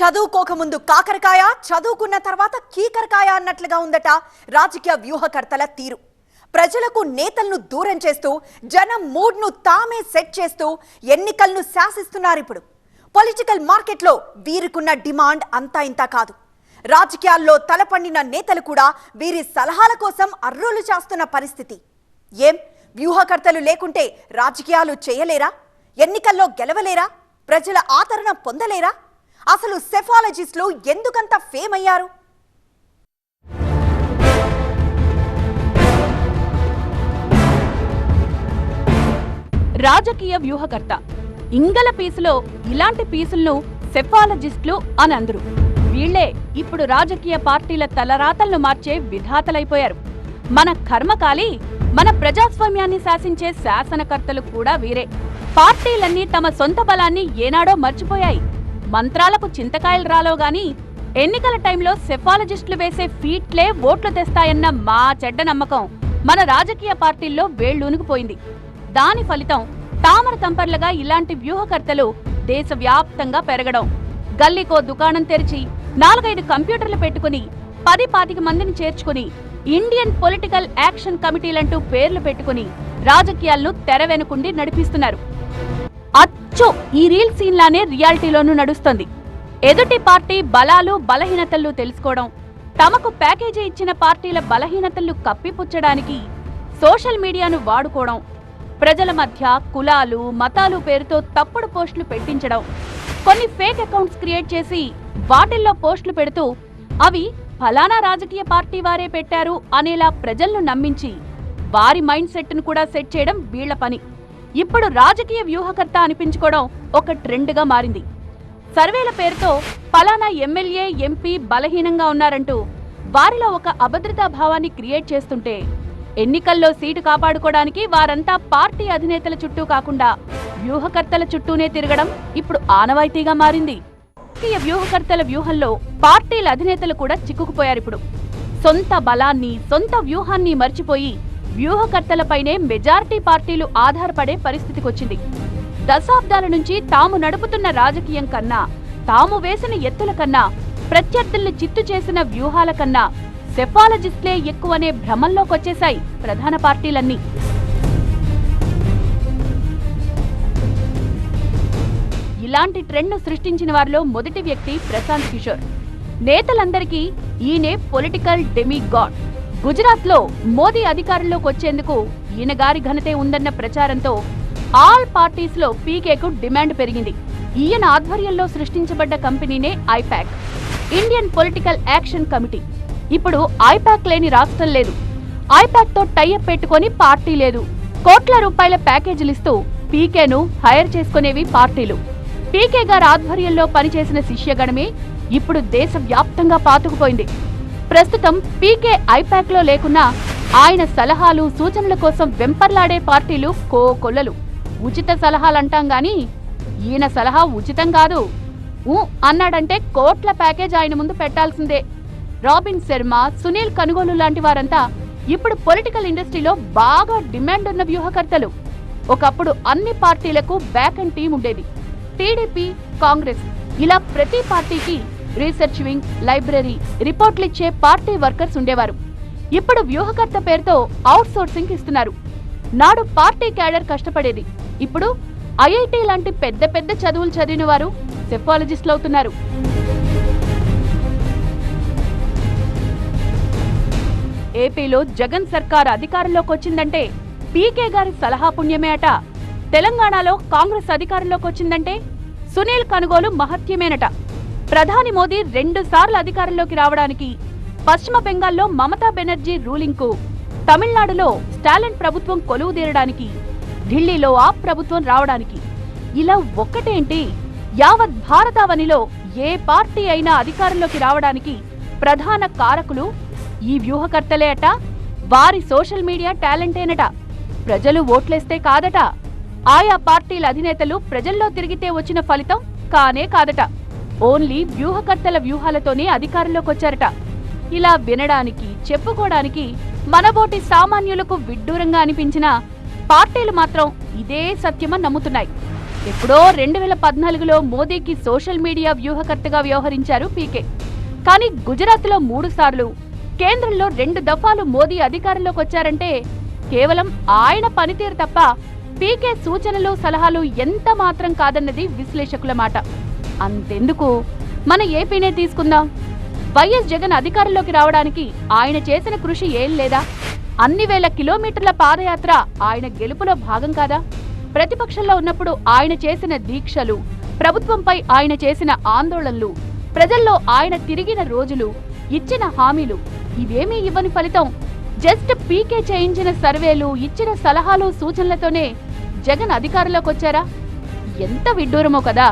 చదువుకోకముందు కాకరకాయ చదువుకున్న తర్వాత కీకరకాయ అన్నట్లుగా ఉందట రాజకీయ వ్యూహకర్తల తీరు. ప్రజలకు నేతలను దూరం చేస్తూ జనం మూడ్ను తామే సెట్ చేస్తూ ఎన్నికలను శాసిస్తున్నారు ఇప్పుడు. పొలిటికల్ మార్కెట్లో వీరికున్న డిమాండ్ అంతా ఇంత కాదు. రాజకీయాల్లో తలపండిన నేతలు కూడా వీరి సలహాల కోసం అర్రులు చేస్తున్న పరిస్థితి. ఏం? వ్యూహకర్తలు లేకుంటే రాజకీయాలు చేయలేరా? ఎన్నికల్లో గెలవలేరా? ప్రజల ఆదరణ పొందలేరా? అసలు సెఫాలజిస్టులు ఎందుకంత ఫేమ్ అయ్యారు? రాజకీయ వ్యూహకర్త. ఇంగల పీసులో ఇలాంటి పీసులను సెఫాలజిస్టులు అని అందరు. వీళ్ళే ఇప్పుడు రాజకీయ పార్టీల తలరాతలను మార్చే విధాతలైపోయారు. మన కర్మకాలి మన ప్రజాస్వామ్యాన్ని శాసించే శాసనకర్తలు కూడా వీరే. పార్టీలన్నీ తమ సొంత బలాన్ని ఏనాడో మర్చిపోయాయి. మంత్రాలకు చింతకాయలు రాలో గాని ఎన్నికల టైంలో సెఫాలజిస్టులు వేసే ఫీట్లే ఓట్లు తెస్తాయన్న మా చెడ్డ నమ్మకం. మన రాజకీయ పార్టీల్లో వేళ్ళూనుకుపోయింది దాని ఫలితం తామర తంపర్లుగా ఇలాంటి వ్యూహకర్తలు దేశవ్యాప్తంగా పెరగడం. గల్లీకో దుకాణం తెరిచి నాలుగైదు కంప్యూటర్లు పెట్టుకుని పది పాతిక మందిని చేర్చుకుని ఇండియన్ పొలిటికల్ యాక్షన్ కమిటీలంటూ పేర్లు పెట్టుకుని రాజకీయాలను తెర వెనుకుండి నడిపిస్తున్నారు. అచ్చు ఈ రీల్ సీన్ లానే రియాలిటీలోనూ నడుస్తుంది. ఎదుటి పార్టీ బలాలు బలహీనతలు తెలుసుకోవడం తమకు ప్యాకేజీ ఇచ్చిన పార్టీల బలహీనతలు కప్పిపుచ్చడానికి సోషల్ మీడియాను వాడుకోవడం ప్రజల మధ్య కులాలు మతాలు పేరుతో తప్పుడు పోస్టులు పెట్టించడం కొన్ని ఫేక్ అకౌంట్స్ క్రియేట్ చేసి వాటిల్లో పోస్టులు పెడుతూ అవి ఫలానా రాజకీయ పార్టీ వారే పెట్టారు అనేలా ప్రజలను నమ్మించి వారి మైండ్ సెట్ను కూడా సెట్ చేయడం వీళ్ళ పని. ఇప్పుడు రాజకీయ వ్యూహకర్త అనిపించుకోవడం ఒక ట్రెండ్గా మారింది. సర్వేల పేరుతో ఫలానా ఎమ్మెల్యే ఎంపీ బలహీనంగా ఉన్నారంటూ వారిలో ఒక అభద్రతా భావాన్ని క్రియేట్ చేస్తుంటే ఎన్నికల్లో సీటు కాపాడుకోవడానికి వారంతా పార్టీ అధినేతల చుట్టూ కాకుండా వ్యూహకర్తల చుట్టూనే తిరగడం ఇప్పుడు ఆనవాయితీగా మారింది. రాజకీయ వ్యూహకర్తల వ్యూహంలో పార్టీల అధినేతలు కూడా చిక్కుకుపోయారు ఇప్పుడు సొంత బలాన్ని సొంత వ్యూహాన్ని మర్చిపోయి వ్యూహకర్తలపైనే మెజారిటీ పార్టీలు ఆధారపడే పరిస్థితికొచ్చింది. దశాబ్దాల నుంచి తాము నడుపుతున్న రాజకీయం కన్నా తాము వేసిన ఎత్తుల కన్నా ప్రత్యర్థుల్ని చిత్తు చేసిన వ్యూహాల కన్నా సెఫాలజిస్ట్లే ఎక్కువనే భ్రమంలోకొచ్చేశాయి ప్రధాన పార్టీలన్నీ. ఇలాంటి ట్రెండ్ను సృష్టించిన వారిలో మొదటి వ్యక్తి ప్రశాంత్ కిషోర్. నేతలందరికీ ఈయనే పొలిటికల్ డెమి గాడ్ గుజరాత్లో మోదీ అధికారంలోకి వచ్చేందుకు ఈయనగారి ఘనతే ఉందన్న ప్రచారంతో ఆల్ పార్టీస్లో పీకేకు డిమాండ్ పెరిగింది. ఈయన ఆధ్వర్యంలో సృష్టించబడ్డ కంపెనీనే IPAC. Indian political action committee. ఇప్పుడు ఐపాక్ లేని రాష్ట్రం లేదు. ఐపాక్తో టైఅప్ పెట్టుకొని పార్టీ లేదు. కోట్ల రూపాయల ప్యాకేజీలు ఇస్తూ పీకేను హైర్ చేసుకునేవి పార్టీలు. పీకే గారి ఆధ్వర్యంలో పనిచేసిన శిష్యగణమే ఇప్పుడు దేశవ్యాప్తంగా పాతుకుపోయింది. ప్రస్తుతం పీకే ఐపాక్లో లేకున్నా ఆయన సలహాలు సూచనల కోసం వెంపర్లాడే పార్టీలు కోకొల్లలు ఉచిత సలహాలంటాం గాని ఈయన సలహా ఉచితం కాదు. ఊ అన్నాడంటే కోట్ల ప్యాకేజ్ ఆయన ముందు పెట్టాల్సిందే. రాబిన్ శర్మ సునీల్ కనుగోలు లాంటి వారంతా ఇప్పుడు పొలిటికల్ ఇండస్ట్రీలో బాగా డిమాండ్ ఉన్న వ్యూహకర్తలు. ఒకప్పుడు అన్ని పార్టీలకు బ్యాక్ అండ్ టీం ఉండేది. టీడీపీ కాంగ్రెస్ ఇలా ప్రతి పార్టీకి రీసెర్చ్ వింగ్ లైబ్రరీ రిపోర్ట్లిచ్చే పార్టీ వర్కర్స్ ఉండేవారు. ఇప్పుడు వ్యూహకర్త పేరుతో అవుట్ సోర్సింగ్ ఇస్తున్నారు. నాడు పార్టీ క్యాడర్ కష్టపడేది. ఇప్పుడు ఐఐటి లాంటి పెద్ద పెద్ద చదువులు చదివిన వారు సెఫాలజిస్ట్లు అవుతున్నారు. ఏపీలో జగన్ సర్కార్ అధికారంలోకి వచ్చిందంటే పీకే గారి సలహా పుణ్యమే అట. తెలంగాణలో కాంగ్రెస్ అధికారంలోకి వచ్చిందంటే సునీల్ కనుగోలు మహత్యమేనట. ప్రధాని మోదీ రెండు సార్లు అధికారంలోకి రావడానికి పశ్చిమ బెంగాల్లో మమతా బెనర్జీ రూలింగ్కు తమిళనాడులో స్టాలిన్ ప్రభుత్వం కొలువు తీరడానికి ఢిల్లీలో ఆ ప్రభుత్వం రావడానికి. ఇలా ఒక్కటేంటి యావత్ భారతావనిలో ఏ పార్టీ అయినా అధికారంలోకి రావడానికి ప్రధాన కారకులు ఈ వ్యూహకర్తలే అట వారి సోషల్ మీడియా టాలెంటేనట. ప్రజలు ఓట్లేస్తే కాదట. ఆయా పార్టీల అధినేతలు ప్రజల్లో తిరిగితే వచ్చిన ఫలితం కానే కాదట. ఓన్లీ వ్యూహకర్తల వ్యూహాలతోనే అధికారంలోకొచ్చారట. ఇలా వినడానికి చెప్పుకోవడానికి మనబోటి సామాన్యులకు విడ్డూరంగా అనిపించిన పార్టీలు మాత్రం ఇదే సత్యమని నమ్ముతున్నాయి. ఎప్పుడో రెండు వేల పద్నాలుగులో మోదీకి సోషల్ మీడియా వ్యూహకర్తగా వ్యవహరించారు పీకే. కానీ గుజరాత్లో మూడు సార్లు కేంద్రంలో రెండు దఫాలు మోదీ అధికారంలోకి వచ్చారంటే కేవలం ఆయన పనితీరు తప్ప పీకే సూచనలు సలహాలు ఎంత మాత్రం కాదన్నది విశ్లేషకుల మాట. అంతెందుకు? మన ఏపీనే తీసుకుందాం. వైఎస్ జగన్ అధికారంలోకి రావడానికి ఆయన చేసిన కృషి ఏం లేదా? అన్ని వేల కిలోమీటర్ల పాదయాత్ర ఆయన గెలుపులో భాగం కాదా? ప్రతిపక్షంలో ఉన్నప్పుడు ఆయన చేసిన దీక్షలు ప్రభుత్వంపై ఆయన చేసిన ఆందోళనలు ప్రజల్లో ఆయన తిరిగిన రోజులు ఇచ్చిన హామీలు ఇవేమీ ఇవ్వని ఫలితం. జస్ట్ పీకే చేయించిన సర్వేలు ఇచ్చిన సలహాలు సూచనలతోనే జగన్ అధికారంలోకి వచ్చారా ఎంత విడ్డూరమో కదా?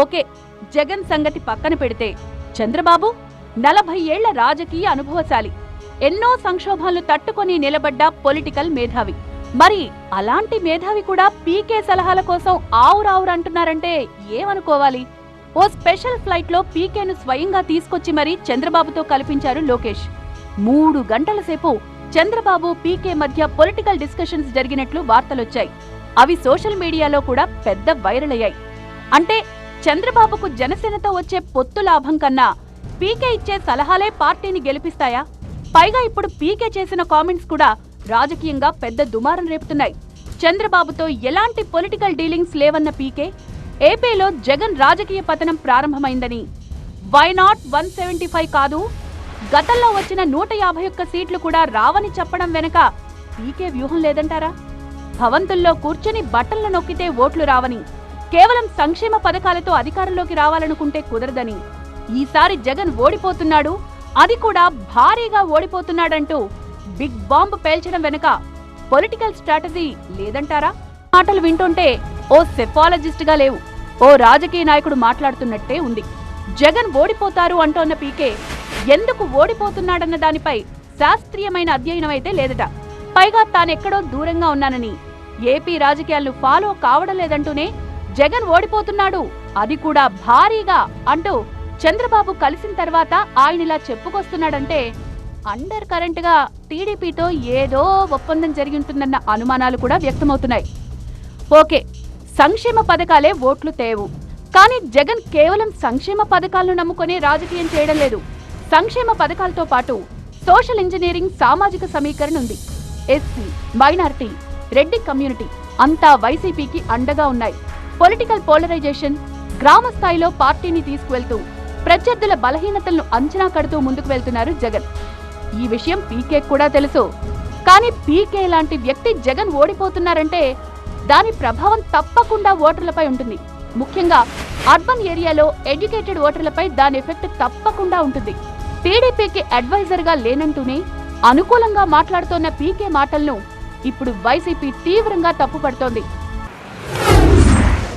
ఓకే జగన్ సంగతి పక్కన పెడితే చంద్రబాబు నలభై ఏళ్ళ రాజకీయ అనుభవశాలి. ఎన్నో సంక్షోభాలు తట్టుకొని నిలబడ్డ పొలిటికల్ మేధావి. మరి అలాంటి మేధావి కూడా పీకే సలహాల కోసం ఆవురావురంటున్నారంటే ఏమనుకోవాలి? ఓ స్పెషల్ ఫ్లైట్లో పీకేను స్వయంగా తీసుకొచ్చి మరీ చంద్రబాబుతో కల్పించారు లోకేష్. మూడు గంటల సేపు చంద్రబాబు పీకే మధ్య పొలిటికల్ డిస్కషన్స్ జరిగినట్లు వార్తలొచ్చాయి. అవి సోషల్ మీడియాలో కూడా పెద్ద వైరల్ అయ్యాయి. అంటే చంద్రబాబుకు జనసేనతో వచ్చే పొత్తు లాభం కన్నా పీకే ఇచ్చే సలహాలే పార్టీని గెలిపిస్తాయా? పైగా ఇప్పుడు పీకే చేసిన కామెంట్స్ కూడా రాజకీయంగా పెద్ద దుమారం రేపుతున్నాయి. చంద్రబాబుతో ఎలాంటి పొలిటికల్ డీలింగ్స్ లేవన్న పీకే? ఏపీలో జగన్ రాజకీయ పతనం ప్రారంభమైందని. Why not one seventy five కాదు? గతంలో వచ్చిన నూట యాభై ఒక్క సీట్లు కూడా రావని చెప్పడం వెనక పీకే వ్యూహం లేదంటారా? భవంతుల్లో కూర్చొని బట్టలను నొక్కితే ఓట్లు రావని. కేవలం సంక్షేమ పథకాలతో అధికారంలోకి రావాలనుకుంటే కుదరదని. ఈసారి జగన్ ఓడిపోతున్నాడు అది కూడా భారీగా ఓడిపోతున్నాడంటూ బిగ్ బాంబ్ పేల్చడం వెనుక పొలిటికల్ స్ట్రాటజీ లేదంటారా? మాటలు వింటుంటే ఓ సెఫాలజిస్ట్గా లేవు ఓ రాజకీయ నాయకుడు మాట్లాడుతున్నట్టే ఉంది. జగన్ ఓడిపోతారు అంటోన్న పీకే ఎందుకు ఓడిపోతున్నాడన్న దానిపై శాస్త్రీయమైన అధ్యయనం అయితే లేదట. పైగా తానెక్కడో దూరంగా ఉన్నానని ఏపీ రాజకీయాలను ఫాలో కావడం లేదంటూనే జగన్ ఓడిపోతున్నాడు. అది కూడా భారీగా అంటూ చంద్రబాబు కలిసిన తర్వాత ఆయన ఇలా చెప్పుకొస్తున్నాడంటే అండర్ కరెంట్గా టీడీపీతో ఏదో ఒప్పందం జరిగి ఉంటుందన్న అనుమానాలు కూడా వ్యక్తమవుతున్నాయి. ఓకే సంక్షేమ పథకాలే ఓట్లు తేవు. కానీ జగన్ కేవలం సంక్షేమ పథకాలను నమ్ముకొని రాజకీయం చేయడం లేదు. సంక్షేమ పథకాలతో పాటు సోషల్ ఇంజనీరింగ్ సామాజిక సమీకరణ ఉంది. ఎస్సీ మైనారిటీ రెడ్డి కమ్యూనిటీ అంతా వైసీపీకి అండగా ఉన్నాయి. పొలిటికల్ పోలరైజేషన్ గ్రామ స్థాయిలో పార్టీని తీసుకువెళ్తూ ప్రత్యర్థుల బలహీనతలను అంచనా కడుతూ ముందుకు వెళ్తున్నారు జగన్. ఈ విషయం పీకే కూడా తెలుసు. కానీ పీకే లాంటి వ్యక్తి జగన్ ఓడిపోతున్నారంటే దాని ప్రభావం తప్పకుండా ఓటర్లపై ఉంటుంది. ముఖ్యంగా అర్బన్ ఏరియాలో ఎడ్యుకేటెడ్ ఓటర్లపై దాని ఎఫెక్ట్ తప్పకుండా ఉంటుంది. టీడీపీకి అడ్వైజర్గా లేనంటూనే అనుకూలంగా మాట్లాడుతోన్న పీకే మాటలను ఇప్పుడు వైసీపీ తీవ్రంగా తప్పుపడుతోంది.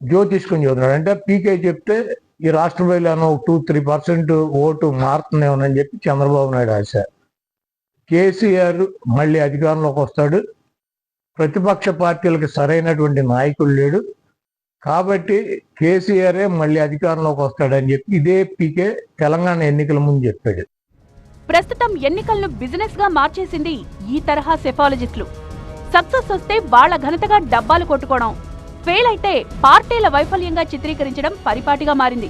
జ్యోతిష్కం చదువుతున్నాడు. అంటే పీకే చెప్తే ఈ రాష్ట్ర ప్రజలను టూ త్రీ పర్సెంట్ ఓటు మారుతుందేమోనని చెప్పి చంద్రబాబు నాయుడు ఆశ కేసీఆర్ మళ్ళీ అధికారంలోకి వస్తాడు. ప్రతిపక్ష పార్టీలకు సరైనటువంటి నాయకుడు లేడు. కాబట్టి కేసీఆరే మళ్ళీ అధికారంలోకి వస్తాడని చెప్పి ఇదే పీకే తెలంగాణ ఎన్నికల ముందు చెప్పాడు. ప్రస్తుతం ఎన్నికలను బిజినెస్గా మార్చేసింది ఈ తరహా సెఫాలజిస్టులు. సక్సెస్ వస్తే వాళ్ళ ఘనతగా డబ్బాలు కొట్టుకోవడం. ఫెయిల్ అయితే పార్టీల వైఫల్యంగా చిత్రీకరించడం పరిపాటిగా మారింది.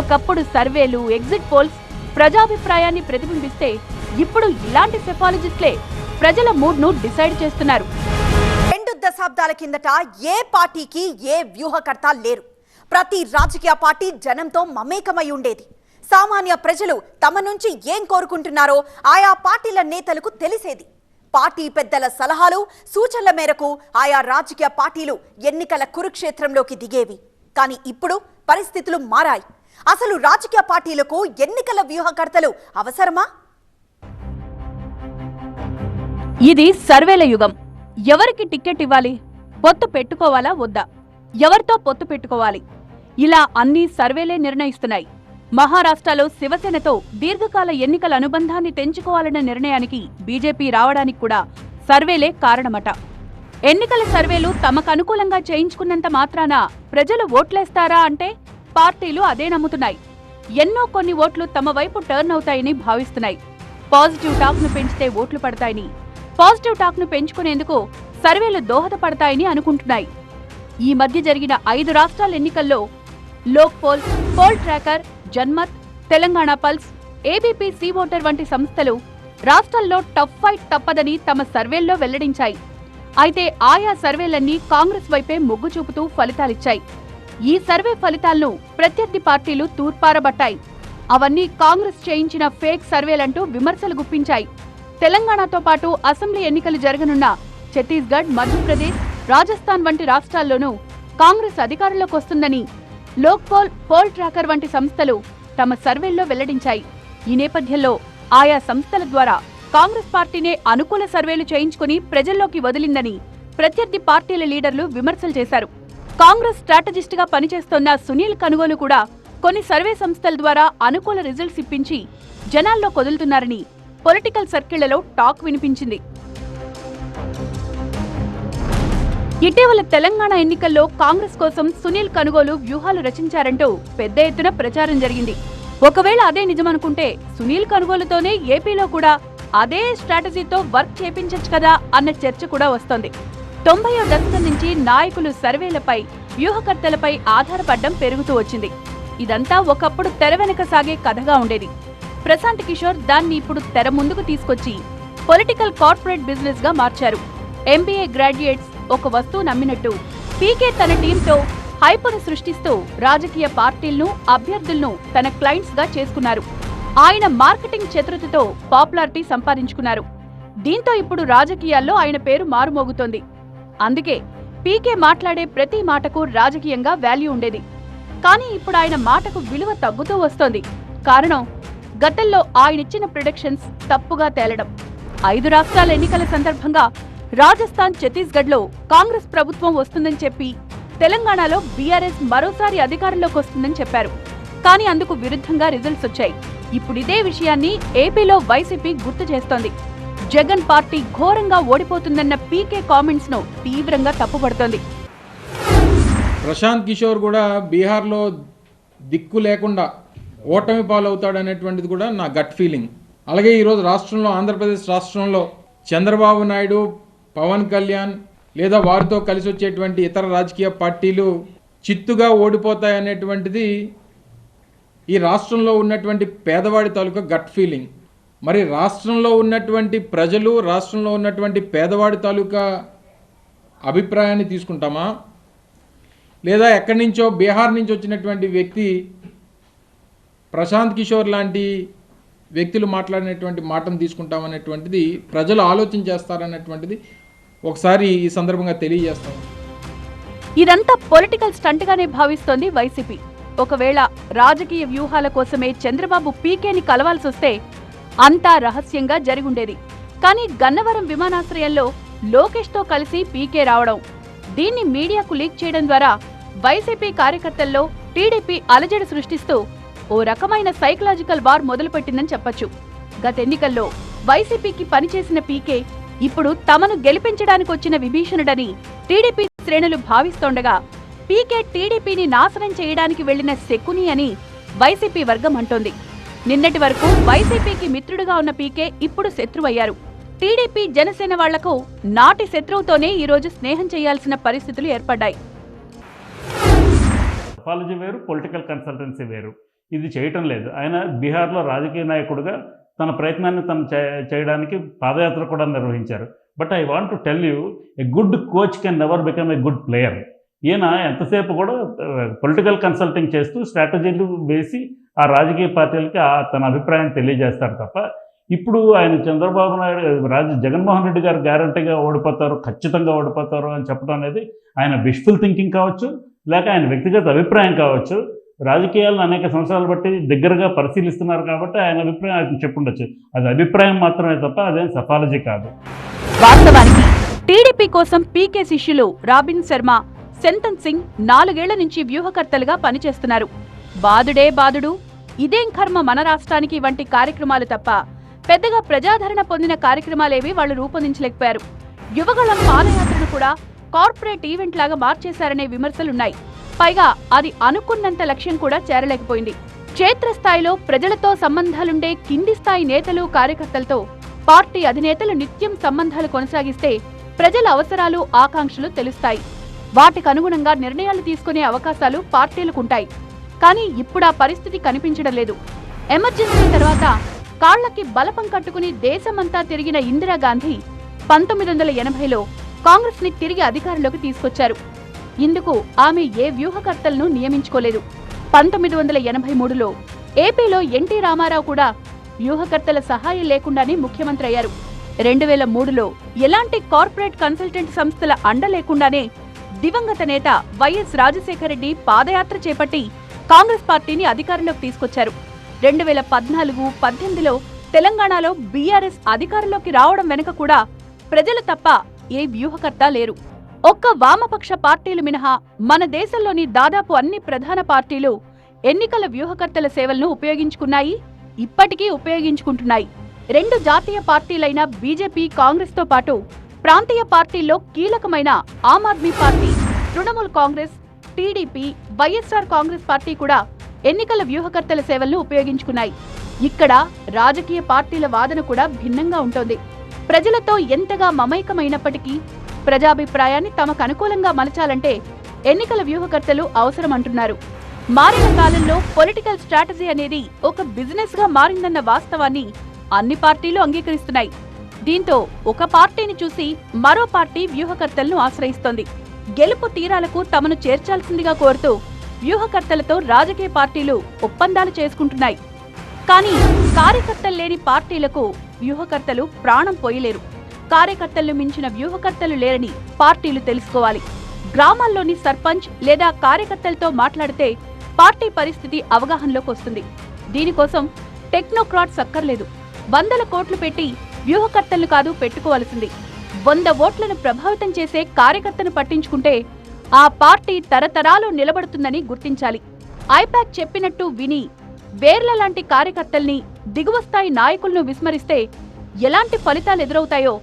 ఒకప్పుడు సర్వేలు ఎగ్జిట్ పోల్స్ ప్రజాభిప్రాయాన్ని ప్రతిబింబిస్తే ఇప్పుడు ఇలాంటి సెఫాలజిస్ట్లే ప్రజల మూడ్ను డిసైడ్ చేస్తున్నారు. రెండు దశాబ్దాల కిందట ఏ పార్టీకి ఏ వ్యూహకర్త లేరు. ప్రతి రాజకీయ పార్టీ జనంతో మమేకమై ఉండేది. సామాన్య ప్రజలు తమ నుంచి ఏం కోరుకుంటున్నారో ఆయా పార్టీల నేతలకు తెలిసేది. పార్టీ పెద్దల సలహాలు సూచనల మేరకు ఆయా రాజకీయ పార్టీలు ఎన్నికల కురుక్షేత్రంలోకి దిగేవి. కానీ ఇప్పుడు పరిస్థితులు మారాయి. అసలు రాజకీయ పార్టీలకు ఎన్నికల వ్యూహకర్తలు అవసరమా? ఇది సర్వేల యుగం. ఎవరికి టికెట్ ఇవ్వాలి? పొత్తు పెట్టుకోవాలా? వద్దా? ఎవరితో పొత్తు పెట్టుకోవాలి? ఇలా అన్ని సర్వేలే నిర్ణయిస్తున్నాయి. మహారాష్ట్రలో శివసేనతో దీర్ఘకాల ఎన్నికల అనుబంధాన్ని తెంచుకోవాలన్న నిర్ణయానికి బీజేపీ రావడానికి కూడా సర్వేలే కారణమట. ఎన్నికల సర్వేలు తమకు అనుకూలంగా చేయించుకున్నంత మాత్రాన ప్రజలు ఓట్లేస్తారా అంటే పార్టీలు అదే నమ్ముతున్నాయి. ఎన్నో కొన్ని ఓట్లు తమ వైపు టర్న్ అవుతాయని భావిస్తున్నాయి. పాజిటివ్ టాక్ను పెంచితే ఓట్లు పడతాయని పాజిటివ్ టాక్ను పెంచుకునేందుకు సర్వేలు దోహదపడతాయని అనుకుంటున్నాయి. ఈ మధ్య జరిగిన ఐదు రాష్ట్రాల ఎన్నికల్లో Lok poll poll tracker Janmat Telangana pulse ABP C voter వంటి సంస్థలు రాష్ట్రంలో టఫ్ ఫైట్ తప్పదని తమ సర్వేల్లో వెల్లడించాయి. అయితే ఆయా సర్వేలన్నీ కాంగ్రెస్ వైపే మొగ్గు చూపుతూ ఫలితాలిచ్చాయి. ఈ సర్వే ఫలితాలను ప్రత్యర్థి పార్టీలు తూర్పారబట్టాయి. అవన్నీ కాంగ్రెస్ చేయించిన ఫేక్ సర్వేలంటూ విమర్శలు గుప్పించాయి. తెలంగాణతో పాటు అసెంబ్లీ ఎన్నికలు జరగనున్న ఛత్తీస్గఢ్ మధ్యప్రదేశ్ రాజస్థాన్ వంటి రాష్ట్రాల్లోనూ కాంగ్రెస్ అధికారంలోకి వస్తుందని లోక్పోల్ పోల్ పోల్ ట్రాకర్ వంటి సంస్థలు తమ సర్వేల్లో వెల్లడించాయి. ఈ నేపథ్యంలో ఆయా సంస్థల ద్వారా కాంగ్రెస్ పార్టీనే అనుకూల సర్వేలు చేయించుకుని ప్రజల్లోకి వదిలిందని ప్రత్యర్థి పార్టీల లీడర్లు విమర్శలు చేశారు. కాంగ్రెస్ స్ట్రాటజిస్ట్గా పనిచేస్తోన్న సునీల్ కనుగోలు కూడా కొన్ని సర్వే సంస్థల ద్వారా అనుకూల రిజల్ట్స్ ఇప్పించి జనాల్లో కొదులుతున్నారని పొలిటికల్ సర్కిళ్ళలో టాక్ వినిపించింది. ఇటీవల తెలంగాణ ఎన్నికల్లో కాంగ్రెస్ కోసం సునీల్ కనుగోలు వ్యూహాలు రచించారంటూ పెద్ద ఎత్తున ప్రచారం జరిగింది. ఒకవేళ అదే నిజమనుకుంటే సునీల్ కనుగోలుతోనే ఏపీలో కూడా అదే స్ట్రాటజీతో వర్క్ చేపించచ్చు కదా అన్న చర్చ కూడా వస్తోంది. తొంభయో దశకం నుంచి నాయకులు సర్వేలపై వ్యూహకర్తలపై ఆధారపడడం పెరుగుతూ వచ్చింది. ఇదంతా ఒకప్పుడు తెర వెనక సాగే కథగా ఉండేది. ప్రశాంత్ కిషోర్ దాన్ని ఇప్పుడు తెర ముందుకు తీసుకొచ్చి పొలిటికల్ కార్పొరేట్ బిజినెస్గా మార్చారు. ఎంబీఏ గ్రాడ్యుయేట్స్ ఒక వస్తువు నమ్మినట్టు. పీకే తన టీంతో హైపర్ సృష్టిస్తూ రాజకీయ పార్టీలను అభ్యర్థులను తన క్లయింట్స్గా చేసుకున్నారు. ఆయన మార్కెటింగ్ చతురతతో పాపులారిటీ సంపాదించుకున్నారు. దీంతో ఇప్పుడు రాజకీయాల్లో ఆయన పేరు మారుమోగుతోంది. అందుకే పీకే మాట్లాడే ప్రతి మాటకు రాజకీయంగా వాల్యూ ఉండేది. కానీ ఇప్పుడు ఆయన మాటకు విలువ తగ్గుతూ వస్తోంది. కారణం గతంలో ఆయనిచ్చిన ప్రొడక్షన్స్ తప్పుగా తేలడం. ఐదు రాష్ట్రాల ఎన్నికల సందర్భంగా రాజస్థాన్ ఛత్తీస్గఢ్లో కాంగ్రెస్ ప్రభుత్వం వస్తుందని చెప్పి తెలంగాణలో బీఆర్ఎస్ మరోసారి అధికారంలోకి వస్తుందని చెప్పారు. కానీ అందుకు విరుద్ధంగా రిజల్ట్స్ వచ్చాయి. ఇప్పుడు ఇదే విషయాన్ని ఏపీలో వైసీపీ గుర్తు చేస్తోంది. జగన్ పార్టీ ఘోరంగా ఓడిపోతుందన్న పీకే కామెంట్స్ను తీవ్రంగా తప్పుపడుతోంది. ప్రశాంత్ కిషోర్ కూడా బీహార్లో దిక్కు లేకుండా ఓటమి పాలవుతాడు అనేటువంటిది కూడా నా గట్ ఫీలింగ్. అలాగే ఈరోజు రాష్ట్రంలో ఆంధ్రప్రదేశ్ రాష్ట్రంలో చంద్రబాబు నాయుడు పవన్ కళ్యాణ్ లేదా వారితో కలిసి వచ్చేటువంటి ఇతర రాజకీయ పార్టీలు చిత్తుగా ఓడిపోతాయనేటువంటిది ఈ రాష్ట్రంలో ఉన్నటువంటి పేదవాడి తాలూకా గట్ ఫీలింగ్. మరి రాష్ట్రంలో ఉన్నటువంటి ప్రజలు రాష్ట్రంలో ఉన్నటువంటి పేదవాడి తాలూకా అభిప్రాయాన్ని తీసుకుంటామా? లేదా ఎక్కడి నుంచో బీహార్ నుంచి వచ్చినటువంటి వ్యక్తి ప్రశాంత్ కిషోర్ లాంటి వ్యక్తులు మాట్లాడినటువంటి మాటను తీసుకుంటామనేటువంటిది ప్రజలు ఆలోచన చేస్తారనేటువంటిది ఒకసారి ఈ సందర్భంగా తెలియజేస్తాం. ఇదంతా పొలిటికల్ స్టంట్ గానే భావిస్తోంది వైసీపీ. ఒకవేళ రాజకీయ వ్యూహాల కోసమే చంద్రబాబు పీకేని కలవాల్సి వస్తే అంతా రహస్యంగా జరిగుండేది. కానీ గన్నవరం విమానాశ్రయంలో లోకేష్తో కలిసి పీకే రావడం దీన్ని మీడియాకు లీక్ చేయడం ద్వారా వైసీపీ కార్యకర్తల్లో టీడీపీ అలజడి సృష్టిస్తూ ఓ రకమైన సైకలాజికల్ వార్ మొదలుపెట్టిందని చెప్పొచ్చు. గత ఎన్నికల్లో వైసీపీకి పనిచేసిన పీకే ఇప్పుడు తమను గెలిపించడానికి వచ్చిన విభీషణుడని టీడీపీ శ్రేణులు భావిస్తోండగా పీకే టీడీపీని నాశనం చేయడానికి వెళ్ళిన శకుని అని వైసీపీ వర్గం అంటోంది. నిన్నటి వరకు వైసీపీకి మిత్రుడుగా ఉన్న పీకే ఇప్పుడు శత్రువయ్యారు. టీడీపీ జనసేన వాళ్ళకు నాటి శత్రువుతోనే ఈ రోజు స్నేహం చేయాల్సిన పరిస్థితులు ఏర్పడ్డాయి. వేరు పొలిటికల్ కన్సల్టెన్సీ వేరు. ఇది చేయటం లేదు. ఆయన బీహార్లో రాజకీయ నాయకుడుగా తన ప్రయత్నాన్ని తను చేయడానికి పాదయాత్ర కూడా నిర్వహించారు. But I want to tell you a good coach can never become a good player. ఈయన ఎంతసేపు కూడా పొలిటికల్ కన్సల్టింగ్ చేస్తూ స్ట్రాటజీలు వేసి ఆ రాజకీయ పార్టీలకి ఆ తన అభిప్రాయం తెలియజేస్తారు తప్ప ఇప్పుడు ఆయన చంద్రబాబు నాయుడు రాజ జగన్మోహన్ రెడ్డి గారు గ్యారంటీగా ఓడిపోతారు ఖచ్చితంగా ఓడిపోతారు అని చెప్పడం అనేది ఆయన విష్ఫుల్ థింకింగ్ కావచ్చు లేక ఆయన వ్యక్తిగత అభిప్రాయం కావచ్చు. రాజకీయాలను అనేక సంవత్సరాలు బట్టి దగ్గరగా పరిశీలిస్తున్నారు కాబట్టి ఆయన అభిప్రాయం ఆయన చెప్పుండొచ్చు. అది అభిప్రాయం మాత్రమే తప్ప అదేం సఫాలజీ కాదు. టీడీపీ కోసం పీకే శిష్యులు రాబిన్ శర్మ సెంతన్ సింగ్ నాలుగేళ్ళ నుంచి వ్యూహకర్తలుగా పనిచేస్తున్నారు. బాదుడే బాదుడు ఇదేం కర్మ మన రాష్ట్రానికి వంటి కార్యక్రమాలు తప్ప పెద్దగా ప్రజాదరణ పొందిన కార్యక్రమాలేవి వాళ్ళు రూపొందించలేకపోయారు. యువగళం పాదయాత్రను కూడా కార్పొరేట్ ఈవెంట్ లాగా మార్చేశారనే విమర్శలున్నాయి. పైగా అది అనుకున్నంత లక్ష్యం కూడా చేరలేకపోయింది. క్షేత్రస్థాయిలో ప్రజలతో సంబంధాలుండే కింది స్థాయి నేతలు కార్యకర్తలతో పార్టీ అధినేతలు నిత్యం సంబంధాలు కొనసాగిస్తే ప్రజల అవసరాలు ఆకాంక్షలు తెలుస్తాయి. వాటికి అనుగుణంగా నిర్ణయాలు తీసుకునే అవకాశాలు పార్టీలకుంటాయి. కానీ ఇప్పుడు ఆ పరిస్థితి కనిపించడం లేదు. ఎమర్జెన్సీ తర్వాత కాళ్ళకి బలపం కట్టుకుని దేశమంతా తిరిగిన ఇందిరాగాంధీ పంతొమ్మిది వందల ఎనభైలో కాంగ్రెస్ని తిరిగి అధికారంలోకి తీసుకొచ్చారు. ఇందుకు ఆమె ఏ వ్యూహకర్తలను నియమించుకోలేదు. పంతొమ్మిది వందల ఎనభై మూడులో ఏపీలో ఎన్టీ రామారావు కూడా వ్యూహకర్తల సహాయం లేకుండానే ముఖ్యమంత్రి అయ్యారు. రెండు వేల మూడులో ఎలాంటి కార్పొరేట్ కన్సల్టెంట్ సంస్థల అండ లేకుండానే దివంగత నేత వైఎస్ రాజశేఖర రెడ్డి పాదయాత్ర చేపట్టి కాంగ్రెస్ పార్టీని అధికారంలోకి తీసుకొచ్చారు. రెండు వేల పద్నాలుగు పద్దెనిమిదిలో తెలంగాణలో బీఆర్ఎస్ అధికారంలోకి రావడం వెనుక కూడా ప్రజలు తప్ప ఏ వ్యూహకర్త లేరు. ఒక్క వామపక్ష పార్టీలు మినహా మన దేశంలోని దాదాపు అన్ని ప్రధాన పార్టీలు ఎన్నికల వ్యూహకర్తల సేవలను ఉపయోగించుకున్నాయి ఇప్పటికీ ఉపయోగించుకుంటున్నాయి. రెండు జాతీయ పార్టీలైన బీజేపీ కాంగ్రెస్తో పాటు ప్రాంతీయ పార్టీల్లో కీలకమైన Aam Aadmi party Trinamool Congress TDP YSR Congress party కూడా ఎన్నికల వ్యూహకర్తల సేవలను ఉపయోగించుకున్నాయి. ఇక్కడ రాజకీయ పార్టీల వాదన కూడా భిన్నంగా ఉంటోంది. ప్రజలతో ఎంతగా మమైకమైనప్పటికీ ప్రజాభిప్రాయాన్ని తమకు అనుకూలంగా మలచాలంటే ఎన్నికల వ్యూహకర్తలు అవసరమంటున్నారు. మారిన కాలంలో పొలిటికల్ స్ట్రాటజీ అనేది ఒక బిజినెస్గా మారిందన్న వాస్తవాన్ని అన్ని పార్టీలు అంగీకరిస్తున్నాయి. దీంతో ఒక పార్టీని చూసి మరో పార్టీ వ్యూహకర్తలను ఆశ్రయిస్తోంది. గెలుపు తీరాలకు తమను చేర్చాల్సిందిగా కోరుతూ వ్యూహకర్తలతో రాజకీయ పార్టీలు ఒప్పందాలు చేసుకుంటున్నాయి. కానీ కార్యకర్తలు లేని పార్టీలకు వ్యూహకర్తలు ప్రాణం పోయలేరు. కార్యకర్తలను మించిన వ్యూహకర్తలు లేరని పార్టీలు తెలుసుకోవాలి. గ్రామాల్లోని సర్పంచ్ లేదా కార్యకర్తలతో మాట్లాడితే పార్టీ పరిస్థితి అవగాహనలోకి వస్తుంది. దీనికోసం టెక్నోక్రాట్స్ అక్కర్లేదు. వందల కోట్లు పెట్టి వ్యూహకర్తలను కాదు పెట్టుకోవాల్సింది. వంద ఓట్లను ప్రభావితం చేసే కార్యకర్తను పట్టించుకుంటే ఆ పార్టీ తరతరాలు నిలబడుతుందని గుర్తించాలి. ఐపాక్ చెప్పినట్టు విని వేర్ల లాంటి కార్యకర్తల్ని దిగువ స్థాయి నాయకులను విస్మరిస్తే ఎలాంటి ఫలితాలు ఎదురవుతాయో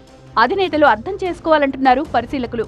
అధినేతలు అర్థం చేసుకోవాలంటున్నారు పరిశీలకులు.